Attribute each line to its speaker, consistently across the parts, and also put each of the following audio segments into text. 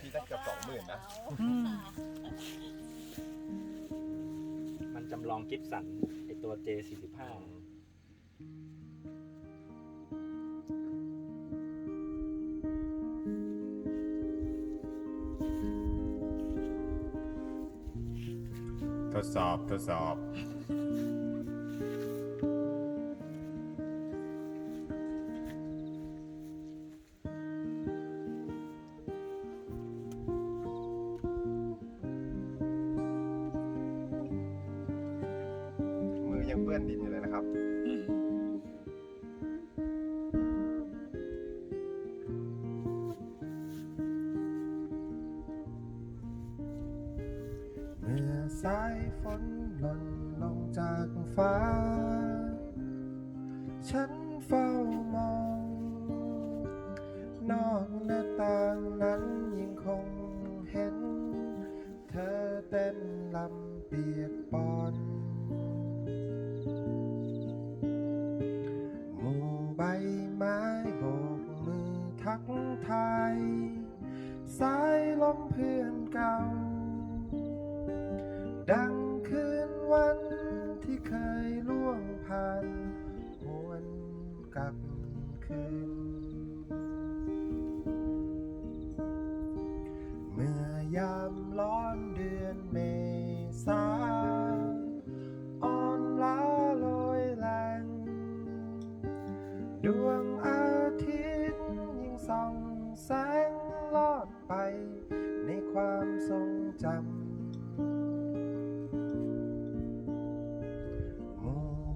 Speaker 1: พี่ได้เกือบสองหมื่นนะ
Speaker 2: อืม
Speaker 3: มันจำลองกิฟสันไอตัว J45
Speaker 1: ทดสอบทดสอบ มือยังเปื้อนดินอยู่เลยนะครับ เมื่อสายฝนหล่นลงจากฟ้า ฉันเฝ้ามอง ลมเพื่อนเก่า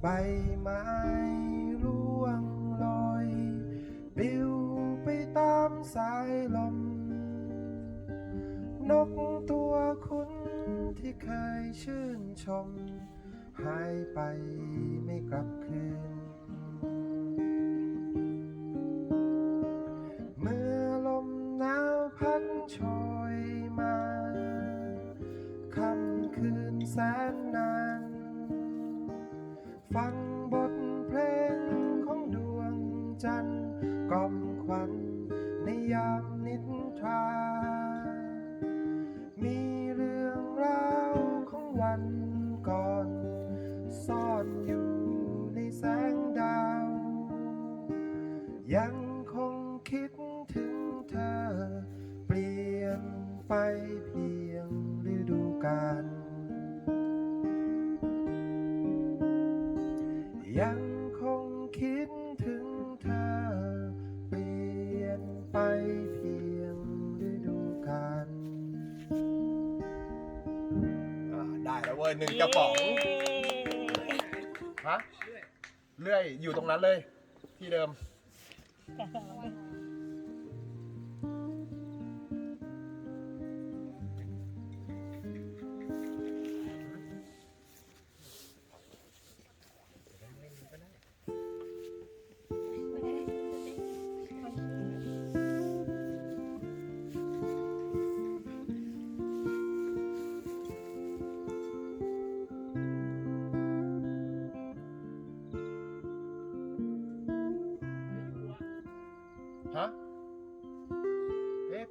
Speaker 1: ใบไม้ร่วงลอยปิวไปตามสายลม นกตัวคุ้นที่เคยชื่นชม หายไปไม่กลับคืน ฟังบทเพลงของดวงจันทร์กล่อมขวัญในยามนิทรา มีเรื่องราวของวันก่อน ซ่อนอยู่ในแสงดาว ยังคงคิดถึงเธอ เปลี่ยนไปเพียงฤดูกาล ได้แล้วเว้ยหนึ่งกระป๋องฮะเลื่อยอยู่ตรงนั้นเลย ที่เดิมฮ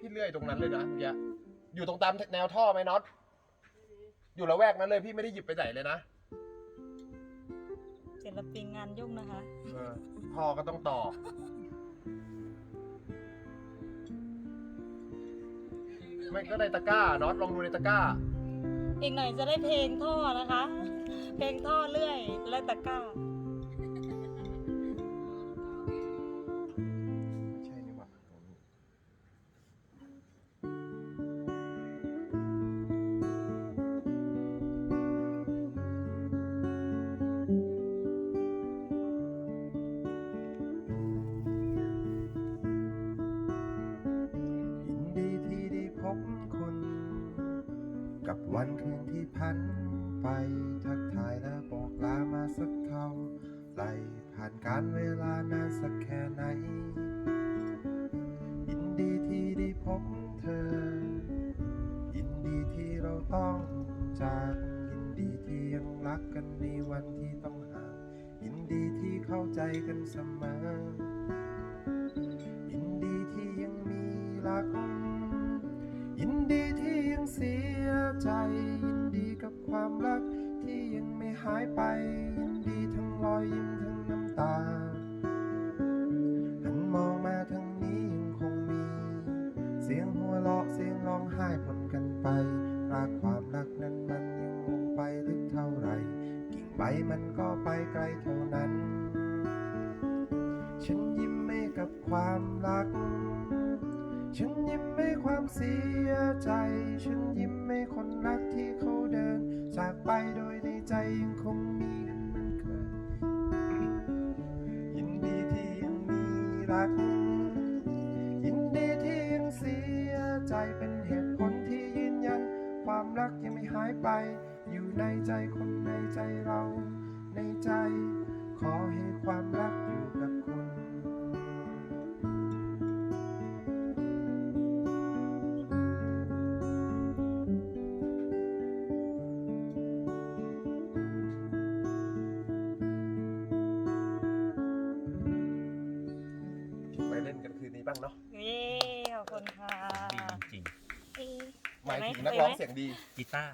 Speaker 1: พี่เลื่อยตรงนั้นเลยนะเมื่อกี้อยู่ตรงตามแนวท่อไหมน็อตอยู่ละแวกนั้นเลยพี่ไม่ได้หยิบไปไหนเลยนะ
Speaker 2: ศิลปินงานยุ่งนะคะ
Speaker 1: เออท่อก็ต้องต่อ ไม่ก็ในตะกร้าน็อตลองดูในตะกร้า
Speaker 2: อีกหน่อยจะได้เพลงท่อนะคะ เพลงท่อเลื่อยและตะกร้า
Speaker 1: กับวันคืนที่พันไปทักทายและบอกลามาสักเท่าไหรผ่านการเวลานานสักแค่ไหน ยินดีที่ได้พบเธอ ยินดีที่เราต้องจากยินดีที่ยังรักกันในวันที่ต้องห่างยินดีที่เข้าใจกันเสมอ ใจ ยินดีกับความรักที่ยังไม่หายไป ยินดีทั้งรอยยิ้มทั้งน้ำตาหันมองมาทางนี้ยังคงมี เสียงหัวเราะเสียงร้องไห้ปนกันไปรากความรักนั้นมันยังลงไปลึกเท่าไหร่กิ่งใบมันก็ไปไกลเท่านั้น ฉันยิ้มให้กับความรัก ฉันยิ้มให้ความเสียใจ ฉันยิ้ม ให้คนรักที่เขาเดิน จากไปโดยในใจยังคงมีกันเหมือนเคยยินดีที่ยังมีรัก ยินดีที่ยังเสียใจเป็นเหตุผลที่ยืนยัน ความรักยังไม่หายไป อยู่ในใจคนในใจเรา ในใจ ขอให้ความรัก บ้างเนาะ
Speaker 2: เย้ขอบคุณค่ะ
Speaker 3: ดีจริง
Speaker 2: เอ๊ะ
Speaker 1: หมายถึง
Speaker 2: ไป
Speaker 1: นัก
Speaker 2: ไห
Speaker 1: ร้องเสียงดี
Speaker 3: ๆกีตาร์